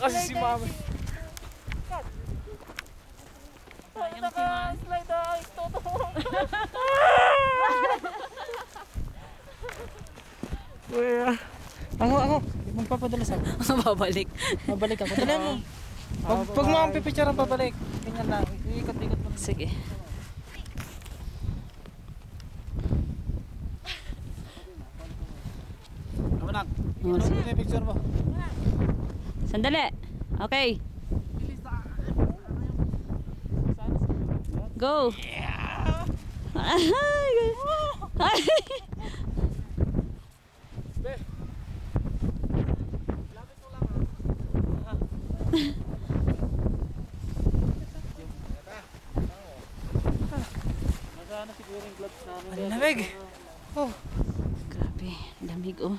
kasi si mama. Sayang si ma'am. Slide ice, toto. Kuya. Ako, ako. Magpapadala sa Babalik. Babalik ako. Dali mo. Pag, pag ang pipicture ang babalik. Ganyan lang. Iikot-ikot mo. Sige. Ako lang. Oh. Ano picture mo? Sandali. Okay. Go. Ay. Nasaan na siguro yung gloves namin. Ang lamig. Oh. Grabe, lamig oh.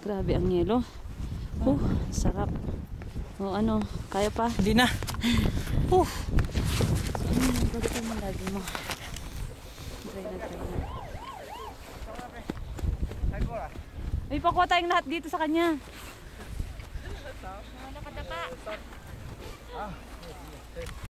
Grabe ang yelo. Oh, sarap. Oh, ano, kaya pa? Hindi na. Ano yung gagawin mo lagi mo? Try na, try na. Ay, pakuha tayong lahat dito sa kanya.